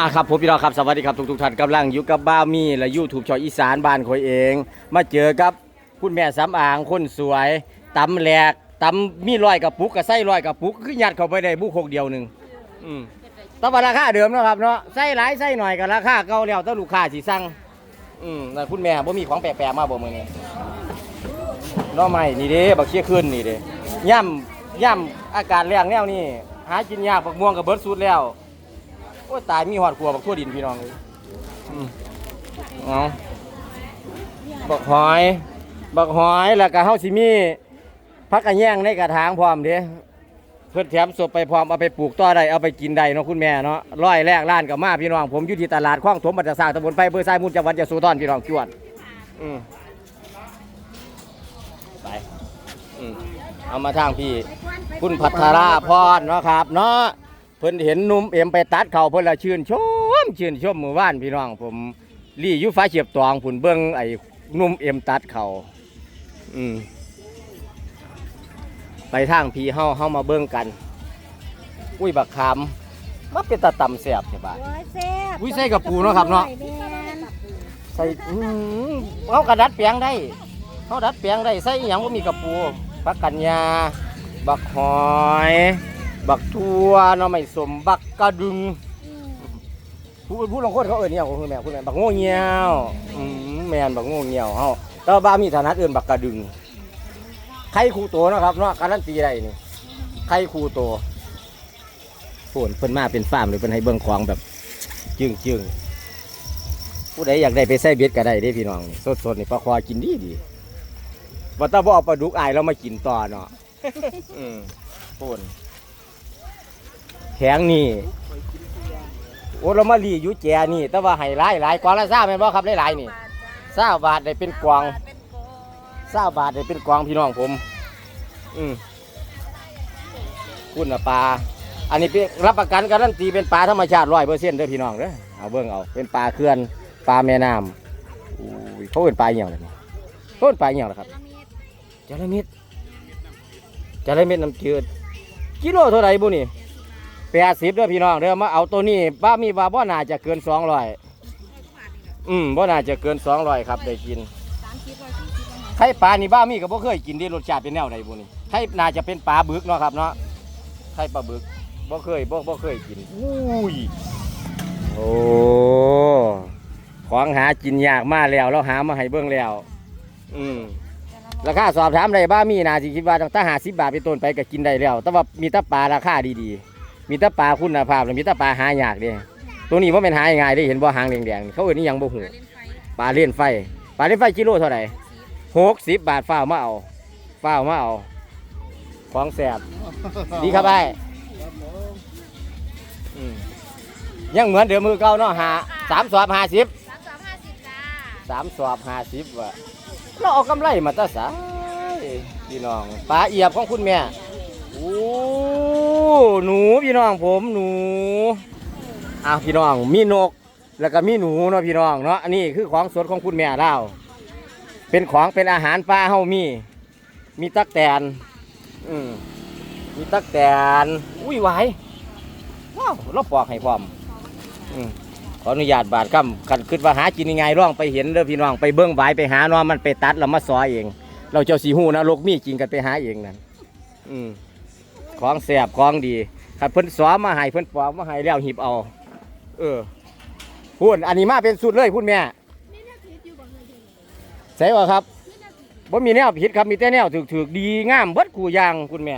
อะครับผมพี่น้องครับสวัสดีครับทุกทุกๆท่านกำลังอยู่กับบ้ามีและยูทูบชอยอีสานบ้านคอยเอง มาเจอกับคุณแม่สำอางคนสวยตำแหลกตำมีรอยกับปุกกับไส้รอยกับปุกคือยัดเข้าไปในบุกหกเดียวหนึ่งอืมแตว่าราคาเดิมนะครับเนาะไส้หลายไส้หน่อยกับราคาเก่าแล้วแต่ลูกค้าสิสั่งอืมแต่คุณแม่บ่มีของแปลกๆมาบ่มื้อนี้น้อใหม่นี่เด้บักเชี่ยขึ้นนี่เด้ย่ำย่ำอากาศแรงแนวนี้หากินยากบักม่วงกับเบิร์ดสุดแล้ว โอ้ยตายมีหอดครัวบักทั่วดินพี่น้องเลยอืมเอาบักหอย บักหอยแล้วก็เฮาสิมีพักกระแยงในกระถางพร้อมเด้เพิ่นแถมศพไปพร้อมเอาไปปลูกต่อได้เอาไปกินได้เนาะคุณแม่เนาะร้อยแรกล้านกับมาพี่น้องผมอยู่ที่ตลาดคลองถมบัตรสร้างตำบลไผ่เบอร์ทรายมูลจังหวัดยะโสธรพี่น้องจวดอืมไปอืมเอามาทางพี่ คุณพัทราพรเนาะครับ เนาะ เพิ่นเห็นหนุ่มเอ็มไปตัดเขาเพิ่นละชื่นชมชื่นชมหมู่บ้านพี่น้อง ผมลี่อยู่ฟ้าเฉียบตองผุนเบิ้งไอ้หนุ่มเอ็มตัดเขาอืมไปทางพี่เฮาเฮามาเบิ้งกัน อุ้ยบักขามมาเป็นตาตำแสบใช่ปะโอ้ยแซ่บอุ้ยใส่กับปูเนาะครับเนาะ แม่นใส่อื้อหือเขากระดัดแปลงได้เขาดัดแปลงได้ใส่อหย่างว่ามีกระปูปักกัญญาบักหอย บักทัวหน่อไม้สมบักกระดึงอืมผู้ผู้ลงโคตรเขาเอ่ยเนี่ยของคุณแม่คุณแม่บักโง่เงี้ยวอืมแมนบักโง่เงี้ยวเฮาแต่ว่าบ้ามีฐานะเอื่นบักกระดึงไข่คูโตวนะครับเนาะการันตีได้นี่ไข่คูโตวฝนเพิ่นมาเป็นฟาร์มหรือเพิ่นให้เบิ่งของแบบจึงจึงๆผู้ใดอยากได้ไปใส่เบ็ดก็ได้เด้พี่น้องสดสดๆนี่ปลาควากินดีดีว่าแตาบ่เอาปลาดุกอายเรามากินต่อเนาะอืมฝน แข็งนี่โอ้เรามาลีอยู่แจนี่ แต่ว่าให้หลายหลายกวางละซ่าแม่นบ่ครับหลายๆนี่ซ่าบาทได้เป็นกวางซ่าบาทได้เป็นกวางพี่น้องผม อืมคุณน่ะปลาอันนี้เป็นรับประกันการันตีเป็นปลาธรรมชาติร้อยเปอร์เซ็นต์เด้อพี่น้องเด้อเอาเบิ่งเอาเป็นปลาเขื่อนปลาแม่น้ำอุ้ยเขาเป็นปลาอหย่างไรนี่เขาเป็นปลาอหย่างไรครับจระเม็ดจระเม็ดน้ำจืดกิโลเท่าไหร่บุนี่ แปดสิบเด้อพี่น้องเด้อมาเอาตัวนี้บ้ามีว่าบ่น่าจะเกินสองร้อยอืมบ่น่าจะเกินสองร้อยครับได้กินไข่ปลานี่บ้ามีก็บ่เคยกินดิรสชาติเป็นแนวใดบุนี่ไข่น่าจะเป็นปลาบึกเนาะครับเนาะไข่ปลาบึกบ่เคยบ่บ่เคยกินอุ้ยโอ้ของหากินยากมากแล้วเราหามาให้เบิ่งแล้ว อืมราคาสอบถามได้บ้ามีน่าสิคิดว่าตั้งแต่หาสิบบาทเป็นต้นไปก็กินได้แล้ว แต่ว่ามีแต่ปลาราคาดีๆ มีแต่ปลาคุณภาพและมีแต่ปลาหายากเด้ตัวนี้ว่าเป็นหายง่ายเด้เห็นบ่หางแดงๆนี่เขาเอ่นนี่ยังบ่หูปลาเล่นไฟปลาเล่นไฟกิโลเท่าไหร่หกสิบบาทฝ้าวมาเอาฝ้าวมาเอาของแสบดีครับไอ้อืมยังเหมือนเดิมมือเก่าเนาะหาสามสอบห้าสิบสามสามห้าสิบจ้าสามสอบห้าสิบว่ะเราเอากำไรมาตาสายพี่น้องปลาเอียบของคุณแม่โอ้ หนูพี่น้องผมหนูอ้าวพี่น้องมีนกแล้วก็มีหนูเนาะพี่น้องเนาะอันนี้คือของสดของคุณแม่เราเป็นของเป็นอาหารปลาเฮามี มีตักแตนอืมมีตักแตนอุ้ยไหวายว้าวเราปอกให้พร้อมอืมขออนุญาตบาดคำคันคิดว่าหากินยังไงร่องไปเห็นเด้อพี่น้องไปเบิ้งใบไปหาเนาะมันไปตัดแล้วมาซอยเอง เราเจ้าสีหูนะลกมีจริงกันไปหาเองนั่นอืม ของแสบของดีถ้าเพิ่นสอมมาให้เพิ่นปอกมาให้แล้วหิบเอา เออพูดอันนี้มาเป็นสุดเลยพูดแม่ใช่ป่ะครับบ่มีแนวผิดครับมีแต่แนวถูกถูกดีงามเบิดกูอยางคุณแม่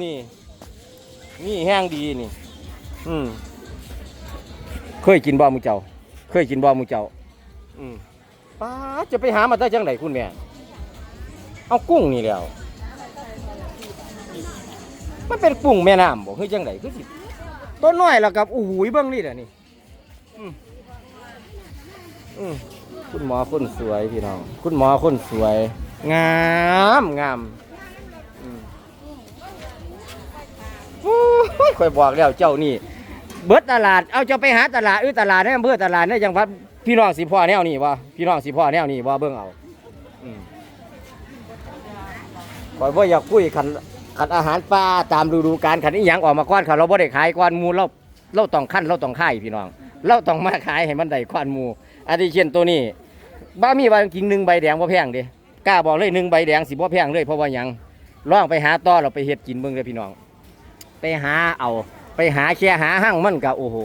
นี่ นี่แห้งดีนี่ อืมเคยกินบ่หมูเจ้า เคยกินบ่หมูเจ้า อืมป้าจะไปหามาได้จังไดคุณแม่ เอากุ้งนี่แล้ว มันเป็นกุ้งแม่น้ำบ่คือจังไดคือสิต้นน้อยแล้วกับอู้หูยเบิ่งนี่แหละนี่อืมอืมคุณหมอคนสวยพี่น้อง คุณหมอคนสวย งามงามอืมโอ้ยข่อยบอกแล้วเจ้านี่ เบิดตลาด เอาจะไปหาตลาดอือตลาดในอำเภอตลาดในจังหวัดพี่น้องสิพ่อแนวนี้บ่พี่น้องสิพ่อแนวนี้บ่เบิ่งเอาอืมข่อยบ่าอยากคุยคัน คันอาหารปลาตามฤดูกาลคันอีหยังออกมาก่อนคันเราบ่ได้ขายก่อนหมูเราเราต้องขั้นเราต้องค่ายพี่น้อง เราต้องมาขายให้มันได้ควานหมูอันที่เช่นตัวนี้บ้ามีว่ากินหนึ่งใบแดงบ่แพงเด้กล้าบอกเลยหนึ่งใบแดงสิบ่แพงเลยเพราะว่าหยังลองไปหาต่อเราไปเฮ็ดกินเบิ่งเลยพี่น้อง ไปหาเอา ไปหาแค่หาหั่งมันก็โอ้โห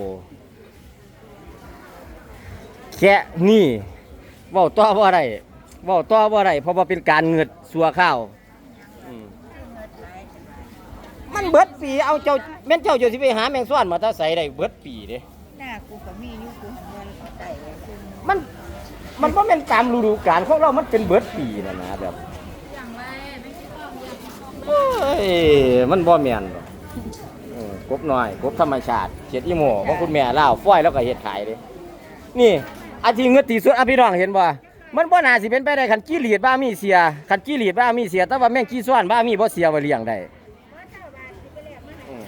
แค่นี่ว้าต่อบ่าได้เว้าต่อบ่ได้เพราะว่าเป็นการเงิดสัวข้าว มันเบิดปีเอาเจ้าแม่นเจ้าเจ้าสิไปหาแมงซ่อนมาแตาใส่ได้เบิดปีเด้หน้ากูก็มีอยู่กูหันเงินเขาได้เลยคือมันมันบ่แม่นตามฤดูกาลของเรามันเป็นเบิดปีน่ะนะแบบอย่างไรไม่ใช่ความอยากเอ้ยมันบ่แม่นหรอกเออกบน้อยกบธรรมชาติเขียดอีโม่ของคุณแม่ลาวฝ้อยแล้วก็เฮ็ดขายเด้นี่อาที่เงือที่สุดอะพี่น้องเห็นบ่มันบ่น่าสิเป็นไปได้คันจี้หลีดบ้ามีเสียคันจี้หลีดบ้ามีเสียแต่ว่าแม่งจี้ซ้อนบ้ามีบ่เสียว่าเลี้ยงได้อืม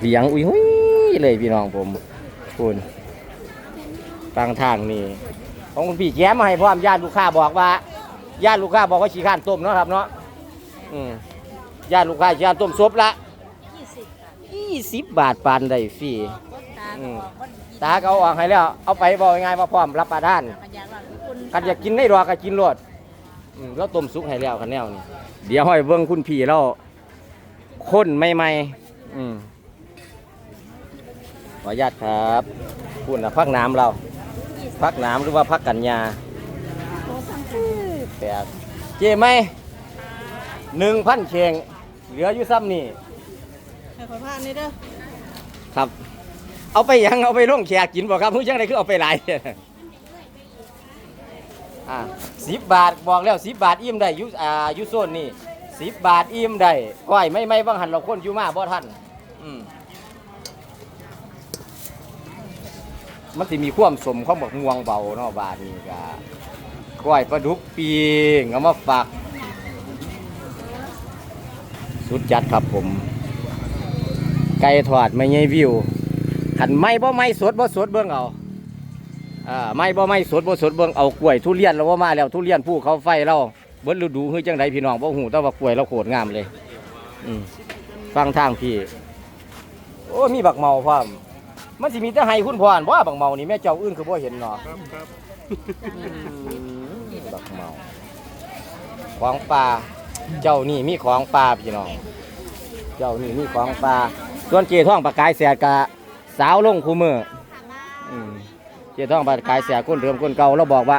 เลี้ยงอุ้ยหุยเลยพี่น้องผมคุณฟังทางนี่ของคุณพี่แย้มมาให้พร้อมญาติลูกค้าบอกว่าญาติลูกค้าบอกว่าขี้ข้านต้มเนาะครับเนาะอืมญาติลูกค้าขี้ข้านต้มซบละยี่สิบบาทปานได้ฟรีตาก็บอกคนตาเอาออกให้แล้ว เอาไปบอกง่ายๆว่าพร้อมรับประทานพยานกันอยากกินได้ดอก็กินรดอืมแล้วต้มสุกให้แล้วคันแนวนี่เดี๋ยวห้อยเบิ่งคุณพี่เราคนใหม่ๆอืม ขออนุญาตครับพูดนะพักน้ำเรา พักน้ำหรือว่าพักกัญญาแปดเจ๊ไหมหนึ่งพันเชงเหลืออยู่ซ้ำนี่ให้ขอพานนี่เด้อครับ เอาไปยังเอาไปล่งแขกกินบ่ครับผู้ยังไดคือเอาไปหลายอ่าสิบบาทบอกแล้วสิบบาทอิ่มได้อยุอ่าอยุโซนนี่สิบบาทอิ่มได้ก้อยไม่ไม่บางหันเราคนอยู่มาบ่ทันอืม มันสิมีความสมของบักม่วงเบาเนาะบาทนี้ก็ก้อยปลาดุกปีงเอามาฝากสุดจัดครับผม ไก่ทอดไม่ใหญ่วิวขันไม่บ่ไม่สดบ่สดเบิ่งเอาอ่าไม่บ่ไม่สดบ่สดเบิ่งเอากล้วยทุเรียนเราว่ามาแล้วทุเรียนผู้เขาไฟเราเบิ่ฤดูคือจังไดพี่น้องบ่ฮู้แต่ว่ากล้วยเราโคตรงามเลย อืมฟังทางพี่ โอ้มีบักเมาพร้อม มันสิมีแต่ให้คุณพ่อนบ่บักเมานี่แม่เจ้าอื่นคือบ่เห็นเนาะอืมบักเมาของป่าเจ้านี่มีของป่าพี่น้อง เจ้านี่มีของปลาส่วนเจท่องปลากายแสดกะสาวลงคูมืออืมเจท่องปลากายแสดคนเดิมคนเก่าเราบอกว่า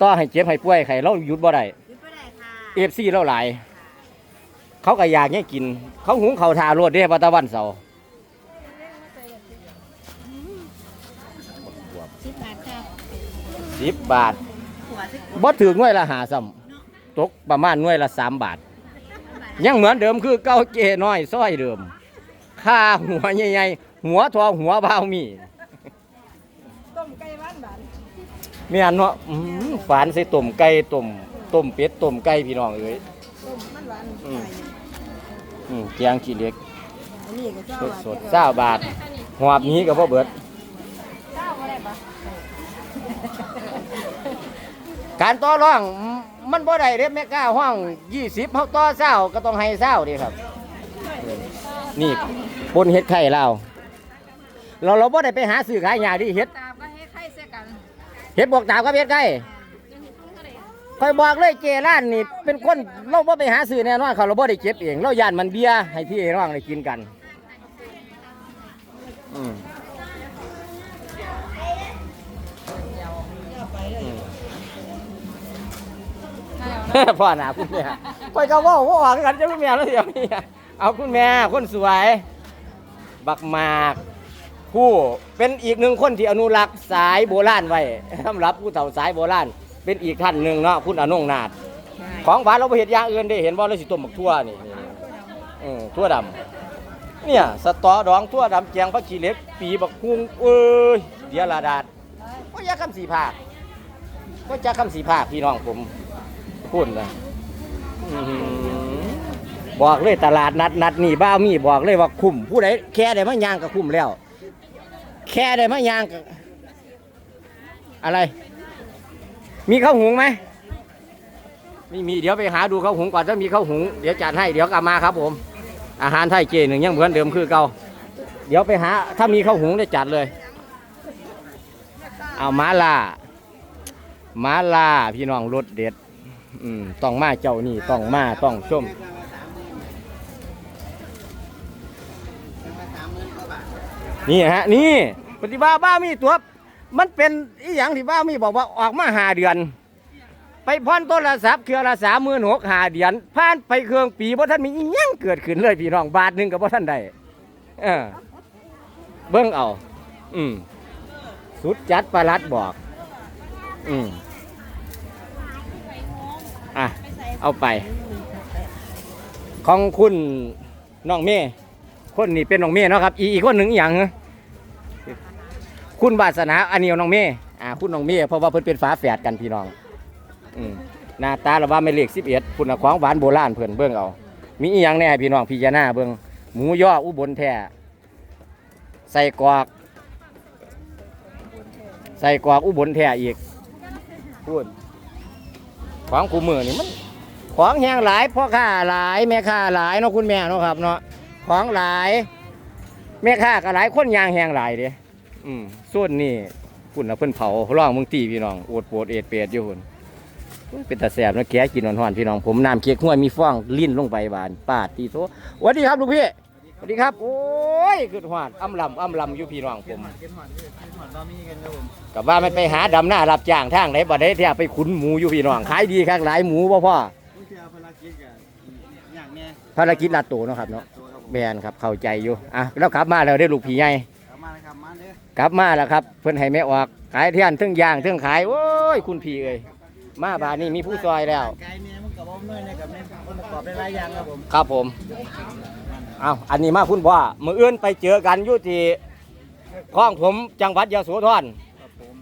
ต่อให้เจ็บให้ป่วยไข้เราหยุดบ่ได้ยึดไปได้ค่ะเอฟซีเราหลาย เขาก็อยากให้กิน เขาหุงเขาวทารวดเด้วัตะวันเสาร์ สิบบาทหัวสิบบ่ถือหน่วยละหาซ้ำตกประมาณหน่วยละสามบาท ยังเหมือนเดิมคือเก้าเจน้อยซ้อยเดิมค่าหัวใหญ่ๆหัวทองหัวเบาวมีต้มไก่บ้านบ้านเมียนเนาะอื้อหือฝานใส่ต้มไก่ต้มต้มเป็ดต้มไก่พี่น้องเอ้ยต้มมันหวานอืมอืมแกงขี้เหล็กอันนี้ก็เจ้าสดบาทสดเศร้าบาทหอบนี้ก็บ่เบิด เจ้าอะไรปะ การต่อรองมันบ่ได้เด้แม่กล้าห้อง20เฮาต่อเศร้าก็ต้องให้เศร้าดิครับ นี่ปนเฮ็ดไข่เราเราเราบ่ได้ไปหาซื้อขายยาดิเฮ็ดตามก็ให้ไข่เสียกันเฮ็ดบอกตามกับเฮ็ดไก่คอยบอกเลยเจร้านนี่เป็นคนเราบ่ไปหาซื้อแน่นอนเขาเราบ่ได้เก็บเอง เราย่านมันเบียให้พี่ให้น้องได้กินกัน อืม พ่อหนาคุณแม่คอยก็เว่าว่าออกกันจะคุณแม่แล้วเดี๋ยวนี้เอาคุณแม่คนสวย บักหมาก ผู้เป็นอีกหนึ่งคนที่อนุรักษ์สายโบราณไว้สำหรับผู้เฒ่าสายโบราณเป็นอีกท่านหนึ่งเนาะคุณอนงนาถของหวานเราไปเห็ดอย่างอื่นได้เห็นบ่เราสิต้มบักทั่วนี่นี่เออทั่วดำเนี่ยสตอดองทั่วดำแจงผักชีเหล็ก ปีบักฮุงเอ้ยเดียระดาดก็ยาคำสีภาคก็จะคำสีภาคพี่น้องผม พูดนะบอกเลยตลาดนัดนัดนี่บ้ามีบอกเลยว่าคุ้มผู้ใดแค่ได้มายางก็คุ้มแล้ว แค่ได้มายางก็อะไร มีข้าวหุงไหมไม่มีเดี๋ยวไปหาดูข้าวหุงก่อนถ้ามีข้าวหุงเดี๋ยวจัดให้เดี๋ยวกลับมาครับผม อาหารไทยเจหนึ่งยังเหมือนเดิมคือเก่าเดี๋ยวไปหา ถ้ามีข้าวหุงได้จัดเลย เอามาล่ามาล่าพี่น้องรสเด็ด อืมต้องมาเจ้านี่ต้องมาต้องชมนี่ฮะ นี่ปฏิบ้าบ้ามีตัว มันเป็นอีหยังที่บ้ามีบอกว่าออกมาหาเดือน ไปพ่อนต้นละสับเครือละสามหมื่นหกหาเดือนผ่านไปเครื่องปีเพราะท่านมีอีหยังเกิดขึ้นเลยพี่น้องบาทหนึ่งกับเพ่ท่านใดเออเบิ้งเอา อืมสุดจัดประลัดบอก อืมอะ เอาไป ของคุณน้องเมย์คนนี้เป็นน้องเมย์เนาะครับ อีกอีกคนหนึ่งอย่างเหรอคุณบาสนาอันนี้น้องเมย์อ่าคุณน้องเมย์เพราะว่าเพิ่นเป็นฝาแฝดกันพี่น้องอืมหน้าตาเราว่าไม่เล็กสิบเอ็ดคุณของหวานโบราณเพิ่นเบิ่งเอา มีอีหยังแน่พี่น้องพี่จารณาเบิ่งหมูย่ออุบลแท้ใส่กรอกใส่กรอกอุบลแท้อีกพูดของคูมือนี่มัน ของแห้งหลายพ่อค้าหลายแม่ค้าหลายเนาะคุณแม่เนาะครับเนาะของหลายแม่ค้าก็หลายคนยางแห้งหลายเด้อืมส่วนนี่คุณนะเพิ่นเผาร่องมึงตีพี่น้องโอดโปวดเอ็ดเปียดอยู่หุ่นเป็นตาแสบเนาะแกกินหอนๆพี่น้องผมน้ำเค้กห้วยมีฟองลิ้นลงไปบานปาดตีโตสวัสดีครับลูกพี่สวัสดีครับ โอ้ยคือหวานอ้ำลำอ้ำลำอยู่พี่น้องผมเก็บหอนเก็บหอนบะหมี่กันครับผมกับว่าไม่ไปหาดำหน้ารับจ้างทางไหนบ่ได้ที่ไปขุนหมูอยู่พี่น้องขายดีครับหลายหมูบ่พ่อผู้เชี่ยว ภารกิจกันอย่างเนี้ยภารกิจลาโตเนาะครับเนาะตัวครับผมแมนครับเข้าใจอยู่อะแล้วกลับมาแล้วได้ลูกผีใหญ่กลับมาเลยครับมาเด้อกลับมาแล้วครับ เพิ่นให้แม่ออกขายเทียนเทึ่งย่างเทึ่งขายโอ้ยคุณพี่เอ้ยมาบานนี้มีผู้ซอยแล้ว ไก่เนี่ยมันกับผมด้วยเนี่ยกับเนี่ยมันประกอบได้หลายอย่างครับผมครับผมเอาอันนี้มาคุณพ่อมืออื่นไปเจอกันอยู่ที่คลองผมจังหวัดยะโสธรครับผม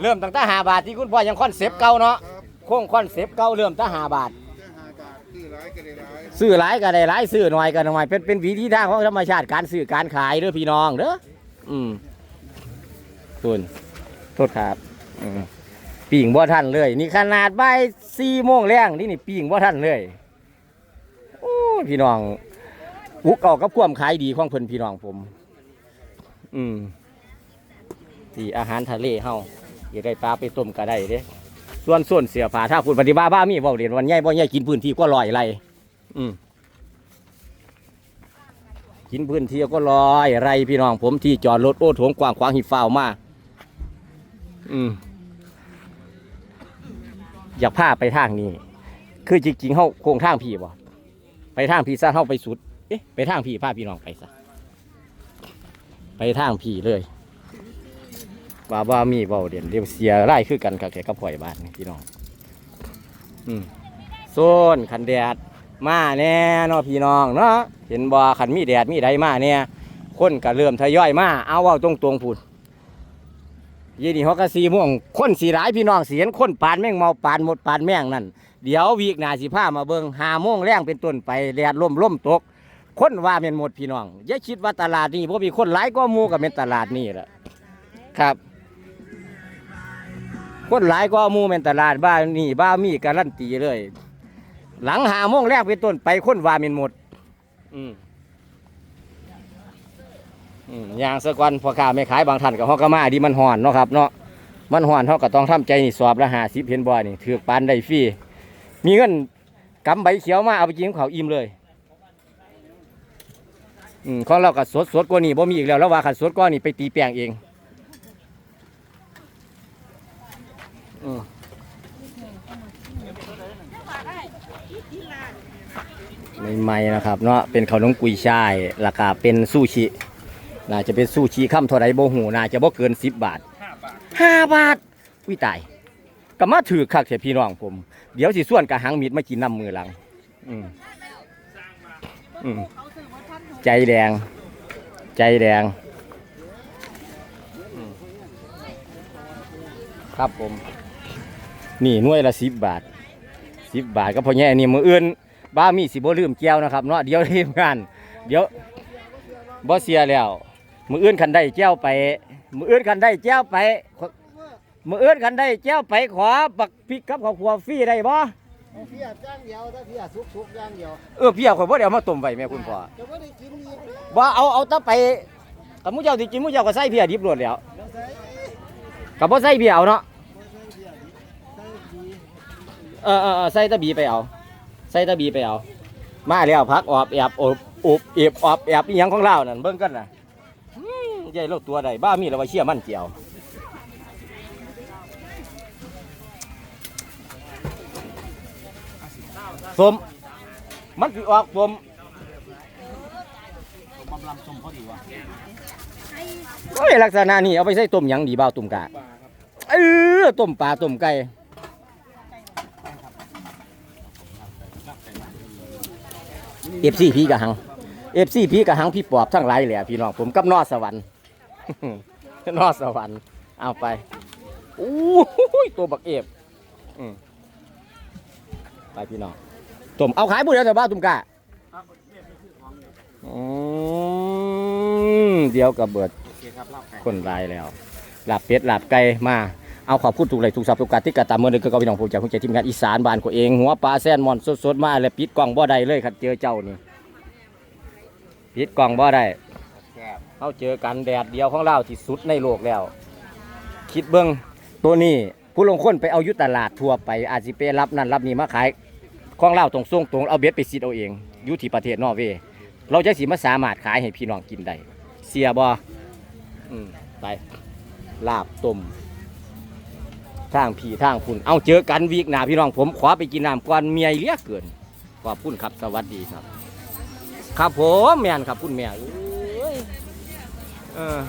เริ่มตั้งแต่หาบาทที่คุณพ่อยังคอนเซปต์เก่าเนาะโค้งคอนเซปต์เก่าเริ่มตั้งหาบาท ซื้อหลายก็ได้หลายซื้อหน่อยก็หน่อยเป็นเป็นวิธีทางของธรรมชาติการซื้อการขายเด้อพี่น้องเด้ออืมตุนโทษครับปิ่งบ่ทันเลย นี่ขนาดใบ่ายสี่โมงแรงนี่นี่ปิ่งบ่ทันเลยโอ้พี่น้องอุกเก่ากับความขายดีของเพิ่นพี่น้องผม อืมที่อาหารทะเลเฮาอยากได้ปลาไปต้มก็ได้เด้ ส่วนส่วนเสียผาถ้าคุณปฏิบัติบ้ามีเบาเรียนวันใหญ่บ่ใหญ่กินพื้นที่ก็ลอยไรอืมกินพื้นที่ก็ลอยไรพี่น้องผมที่จอดรถโอ้ถงกว้างขวางหิฟ้าวมากอืมอยากพาไปทางนี้ คือจริงๆเขาโค้งทางพี่บ่ไปทางพี่ซะเขาไปสุด เอ๊ะไปทางพี่พาพี่น้องไปซะไปทางพี่เลย ว่าว่ามีเบาเด่นเรียกเสียไล่คือกันกับแขกกับพ่อยบ้านนี่พี่น้อง อืมโซนขันแดดมาแน่เนาะพี่น้องเนาะเห็นบ่ขันมีแดดมีใดมาเนี่ยคนก็เริ่มทยอยมาเอาเว่าตรงตรงพูดยี่นี่ฮอกกะสีม่วงคนสีร้ายพี่น้องเสียนคนปานแม่งเมาปานหมดปานแม่งนั่นเดี๋ยววีกหนาสิผ้ามาเบิงหาโมงแรงเป็นต้นไปแดดล่มล่มตก คนว่าเป็นหมดพี่น้องอย่าคิดว่าตลาดนี้เพราะมีคนหลายก็มูกับเป็นตลาดนี่แหละครับ คนหลายก็หมูแม่นตลาดบ้านนี่บ้ามีการันตีเลย หลังหาโมงแรกเป็นต้นไปคนว่าเป็นหมด อืมอืมอย่างสะกวันพอค้าไม่ขายบางท่านกับฮอกกะมาดีมันห่อนเนาะครับเนาะมันห่อนเขาก็ต้องทำใจนี่สอบละหาสิบเห็นบ่นี่ถือกปานได้ฟรีมีเงินกำใบเขียวมาเอาไปกินของเขาอิ่มเลยอืมของเราก็สดสดๆกว่านี่บ่มีอีกแล้วแล้วว่าขันสดกว่านี่ไปตีแป้งเอง อืมใหม่ๆนะครับเนาะเป็นขนมกุยช่ายราคาเป็นซูชิน่าจะเป็นซูชิค่ำเท่าไรโบหูน่าจะบ่เกินสิบบาทห้าบาทวิตายก็มาถือคักเสียพี่น้องผม เดี๋ยวสิส่วนกระหังมีดมากินน้ำมือหลังอืมอืมใจแดง ใจแดง ครับผม นี่หน่วยละสิบบาทสิบบาทก็พอแง่นี่มืออื่นบ้ามีสิบ่ลืมแก้วนะครับเนาะเดี๋ยวทีมงานเดี๋ยวบ่เสียแล้วมืออื่นคันได้แก้วไป มืออื่นคันได้แก้วไปขอมืออื่นคันได้แก้วไปขอบักพริกกับข้าวคั่วฟรีได้บ่เพียจ้างเดียวถ้าเพียสุกสุกย่างเดียวเออเพี่เอาข่อยบ่ได้เอามาต้มไว้แม่คุณพ่อจะไม่ได้กินอีกว่าเอาเอาแตะไปกับหมูเจ้าสิกินหมูเจ้าก็ใส่เพียดิบรวดแล้วแล้วใส่กับบ่ใส่เพียเอาเนาะ บ่ใส่เบียร์ดิใส่ดี เออเออเออใส่ตะบีไปเอา ใส่ตะบีไปเอา มาแล้วพักออบแอบอบอบเอบออบแอบอีหยังของเรานั่นเบิ่งกันน่ะอืมใหญ่โลกตัวใดบ้ามีแล้วว่าเชี่ยมันเจียว สม มันสิออกสมผมบำลำสมพอดีว่ะโอ้ยลักษณะนี้เอาไปใส่ต้มหยังดีบ่าวตุ่มกะเออต้มปลาต้มไก่ เอฟซีพี่กะหังเอฟซีพี่กะหังพี่ปอบทั้งหลายแหละพี่น้องผมกับนอสวรรค์นอสวรรค์เอาไปอู้หูยตัวบักเอฟอืมไปพี่น้องต้มเอาขายบุญแล้วแต่บ้าวตุ่มกะอืมเดี๋ยวกับเบิดโอเคครับเล่าไก่คนรายแล้วหลับเป็ดหลับไก่มา เอาขอบคุณถูกเลยถูกสับถูกกัดที่กระตามเมื่อนึงก็พี่น้องผู้ใจผู้ใจทีมงานอีสานบ้านกูเองหัวปลาแซนมอนสดๆมาแล้วปิดกล่องบ่ได้เลยครับเจอเจ้านี่ปิดกล่องบ่ได้เขาเจอกันแดดเดียวของเราที่สุดในโลกแล้ว คิดเบิ้งตัวนี้ผู้ลงคนไปเอายุตลาดทั่วไปอาจจะไปรับนั่นรับนี่มาขายของเราตรงส่งตรงเอาเบ็ดไปซิดเอาเองอยู่ที่ประเทศนอร์เวย์เราจะสิมาสามารถขายให้พี่น้องกินได้เสียบ่อไปลาบต้ม ทางผีทางคุณเอาเจอกันวีกหนาพี่น้องผมขอไปกินน้ำก่อนเมียเลี้ยเกินขอบคุณครับสวัสดีครับ ครับผมแม่นครับคุณแม่เออ